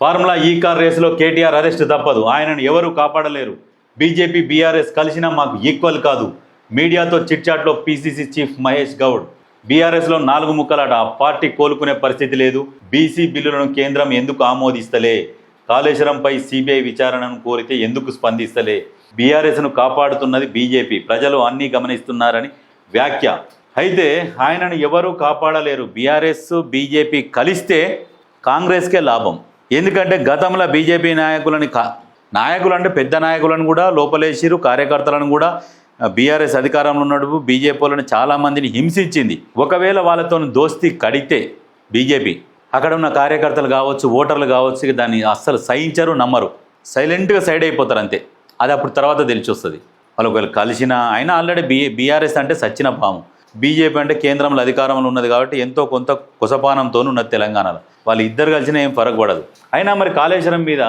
Formula ఈ car రేసులో KTR arrest తప్పదు. ఆయనను ఎవరూ కాపాడలేరు. బీజేపీ బీఆర్ఎస్ కలిసినా మాకు ఈక్వల్ కాదు. మీడియాతో చిట్చాట్లో పీసీసీ చీఫ్ మహేష్ గౌడ్. బీఆర్ఎస్లో నాలుగు ముక్కలాట. ఆ పార్టీ కోలుకునే పరిస్థితి లేదు. బీసీ బిల్లులను కేంద్రం ఎందుకు ఆమోదిస్తలే? కాళేశ్వరంపై సిబిఐ విచారణను కోరితే ఎందుకు స్పందిస్తలే? బీఆర్ఎస్ను కాపాడుతున్నది బీజేపీ. ప్రజలు అన్నీ గమనిస్తున్నారని వ్యాఖ్య. అయితే ఆయనను ఎవరూ కాపాడలేరు. బీఆర్ఎస్ బీజేపీ కలిస్తే కాంగ్రెస్కే లాభం. ఎందుకంటే గతంలో బీజేపీ నాయకులని కా నాయకులు అంటే పెద్ద నాయకులను కూడా లోపలేసిరు కార్యకర్తలను కూడా. బీఆర్ఎస్ అధికారంలో ఉన్నప్పుడు బీజేపీ వాళ్ళని చాలామందిని హింసించింది. ఒకవేళ వాళ్ళతో దోస్తీ కడితే బీజేపీ. అక్కడ ఉన్న కార్యకర్తలు కావచ్చు ఓటర్లు కావచ్చు దాన్ని అస్సలు సహించరు నమ్మరు. సైలెంట్గా సైడ్ అయిపోతారు అంతే. అది అప్పుడు తర్వాత తెలిసి వస్తుంది. వాళ్ళు ఒకవేళ కలిసిన అయినా ఆల్రెడీ బీ బీఆర్ఎస్ అంటే సచ్చిన పాము. బీజేపీ అంటే కేంద్రంలో అధికారంలో ఉన్నది కాబట్టి ఎంతో కొంత కుసపానంతోనూ ఉన్నది తెలంగాణలో. వాళ్ళు ఇద్దరు కలిసినా ఏం ఫరక్ పడదు అయినా మరి కాళేశ్వరం మీద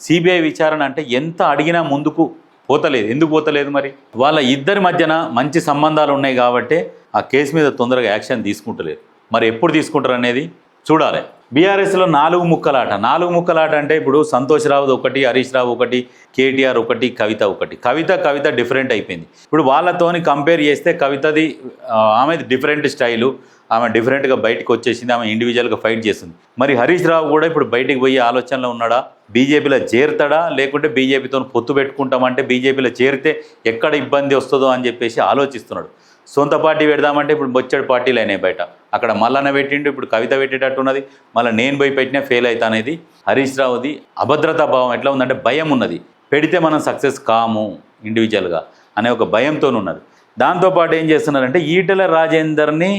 సిబిఐ విచారణ అంటే ఎంత అడిగినా ముందుకు పోతలేదు. ఎందుకు పోతలేదు మరి? వాళ్ళ ఇద్దరి మధ్యన మంచి సంబంధాలు ఉన్నాయి కాబట్టి ఆ కేసు మీద తొందరగా యాక్షన్ తీసుకుంటలేదు మరి ఎప్పుడు తీసుకుంటారు అనేది చూడాలి. బీఆర్ఎస్లో నాలుగు ముక్కలాట. నాలుగు ముక్కలాట అంటే ఇప్పుడు సంతోష్ రావు ఒకటి హరీష్ రావు ఒకటి కేటీఆర్ ఒకటి కవిత ఒకటి. కవిత కవిత డిఫరెంట్ అయిపోయింది. ఇప్పుడు వాళ్ళతోని కంపేర్ చేస్తే కవితది ఆమెది డిఫరెంట్ స్టైలు. ఆమె డిఫరెంట్గా బయటకు వచ్చేసింది ఆమె ఇండివిజువల్గా ఫైట్ చేస్తుంది మరి హరీష్ రావు కూడా ఇప్పుడు బయటికి పోయే ఆలోచనలో ఉన్నాడా? బీజేపీలో చేరుతాడా? లేకుంటే బీజేపీతో పొత్తు పెట్టుకుంటామంటే బీజేపీలో చేరితే ఎక్కడ ఇబ్బంది వస్తుందో అని చెప్పేసి ఆలోచిస్తున్నాడు. సొంత పార్టీ పెడదామంటే ఇప్పుడు బొచ్చడి పార్టీలు అయినాయి బయట. అక్కడ మల్లన్న పెట్టిండు ఇప్పుడు కవిత పెట్టేటట్టున్నది. మళ్ళీ నేను పోయి పెట్టినా ఫెయిల్ అవుతా అనేది. హరీష్ రావుది అభద్రతా భావం ఎట్లా ఉందంటే భయం ఉన్నది. పెడితే మనం సక్సెస్ కాము ఇండివిజువల్గా అనే ఒక భయంతో ఉన్నది దాంతోపాటు ఏం చేస్తున్నారంటే ఈటెల రాజేందర్ని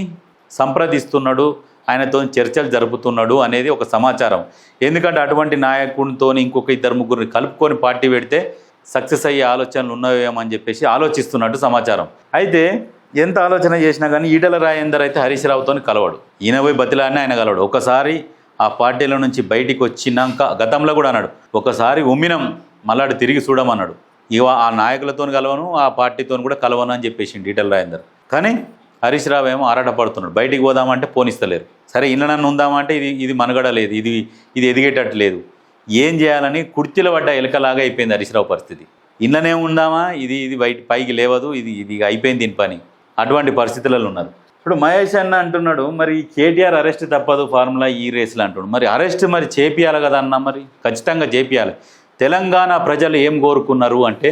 సంప్రదిస్తున్నాడు. ఆయనతో చర్చలు జరుపుతున్నాడు అనేది ఒక సమాచారం. ఎందుకంటే అటువంటి నాయకునితో ఇంకొక ఇద్దరు ముగ్గురిని కలుపుకొని పార్టీ పెడితే సక్సెస్ అయ్యే ఆలోచనలు ఉన్నాయేమో అని చెప్పేసి ఆలోచిస్తున్నట్టు సమాచారం. అయితే ఎంత ఆలోచన చేసినా కానీ ఈటల రాజేందర్ అయితే హరీష్ రావుతో కలవడు. ఈయన పోయి బతిలాడిని ఆయన కలవడు. ఒకసారి ఆ పార్టీల నుంచి బయటికి వచ్చినాక గతంలో కూడా అన్నాడు ఒకసారి ఉమ్మినం మళ్ళాడు తిరిగి చూడమన్నాడు. ఇవ ఆ నాయకులతో కలవను ఆ పార్టీతో కూడా కలవను అని చెప్పేసి ఈటల రాజేందర్ కానీ హరీష్ రావు ఏమో ఆరాటపడుతున్నాడు. బయటికి పోదామంటే పోనిస్తలేరు సరే ఇళ్ళనన్ను ఉందామంటే ఇది ఇది మనుగడ లేదు ఇది ఇది ఎదిగేటట్టు లేదు ఏం చేయాలని కుర్చీల పడ్డ ఎలకలాగా అయిపోయింది హరీష్ రావు పరిస్థితి. ఇళ్ళనే ఉందామా? ఇది ఇది బయట పైకి లేవదు. ఇది ఇది అయిపోయింది దీని పని. అటువంటి పరిస్థితులలో ఉన్నారు. ఇప్పుడు మహేష్ అన్న అంటున్నాడు మరి కేటీఆర్ అరెస్ట్ తప్పదు ఫార్ములా ఈ రేసులు అంటున్నాడు. మరి అరెస్ట్ మరి చేపియాలి కదా అన్న మరి? ఖచ్చితంగా చేపియాలి. తెలంగాణ ప్రజలు ఏం కోరుకున్నారు అంటే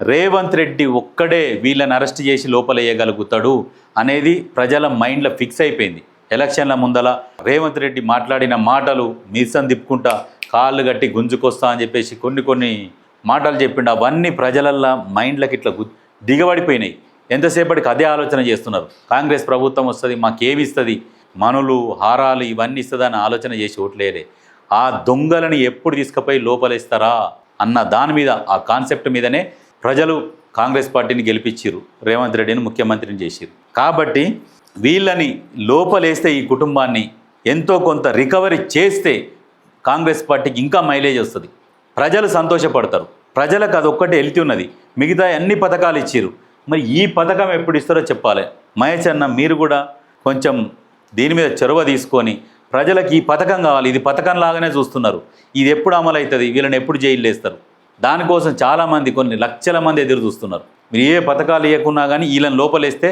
రేవంత్ రెడ్డి ఒక్కడే వీళ్ళని అరెస్ట్ చేసి లోపలేయగలుగుతాడు అనేది ప్రజల మైండ్లో ఫిక్స్ అయిపోయింది. ఎలక్షన్ల ముందల రేవంత్ రెడ్డి మాట్లాడిన మాటలు మీసం తిప్పుకుంటా కాళ్ళు గట్టి గుంజుకొస్తా అని చెప్పేసి కొన్ని కొన్ని మాటలు చెప్పిండు. అవన్నీ ప్రజలల్లా మైండ్లకి ఇట్లా గు- దిగబడిపోయినాయి. ఎంతసేపటికి అదే ఆలోచన చేస్తున్నారు. కాంగ్రెస్ ప్రభుత్వం వస్తుంది మాకేమి ఇస్తుంది? మనులు హారాలు ఇవన్నీ ఇస్తుందని ఆలోచన చేసి ఓట్లేదే ఆ దొంగలని ఎప్పుడు తీసుకుపోయి లోపలేస్తారా? అన్న దాని మీద ఆ కాన్సెప్ట్ మీదనే ప్రజలు కాంగ్రెస్ పార్టీని గెలిపించారు రేవంత్ రెడ్డిని ముఖ్యమంత్రిని చేసిరు కాబట్టి వీళ్ళని లోపలేస్తే ఈ కుటుంబాన్ని ఎంతో కొంత రికవరీ చేస్తే కాంగ్రెస్ పార్టీకి ఇంకా మైలేజ్ వస్తుంది. ప్రజలు సంతోషపడతారు. ప్రజలకు అదొక్కటే వెళ్తీ ఉన్నది. మిగతా అన్ని పథకాలు ఇచ్చిర్రు. మరి ఈ పథకం ఎప్పుడు ఇస్తారో చెప్పాలి. మహేష్ అన్న మీరు కూడా కొంచెం దీని మీద చొరవ తీసుకొని ప్రజలకు ఈ పథకం కావాలి. ఇది పథకం లాగానే చూస్తున్నారు. ఇది ఎప్పుడు అమలు అవుతుంది వీళ్ళని ఎప్పుడు జైలు వేస్తారు దానికోసం చాలామంది కొన్ని లక్షల మంది ఎదురు చూస్తున్నారు మీరు ఏ పథకాలు ఇవ్వకున్నా కానీ వీళ్ళని లోపలేస్తే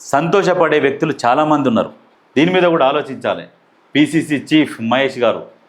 సంతోషపడే వ్యక్తులు చాలామంది ఉన్నారు. దీని మీద కూడా ఆలోచించాలి. పిసిసి చీఫ్ మహేష్ గారు.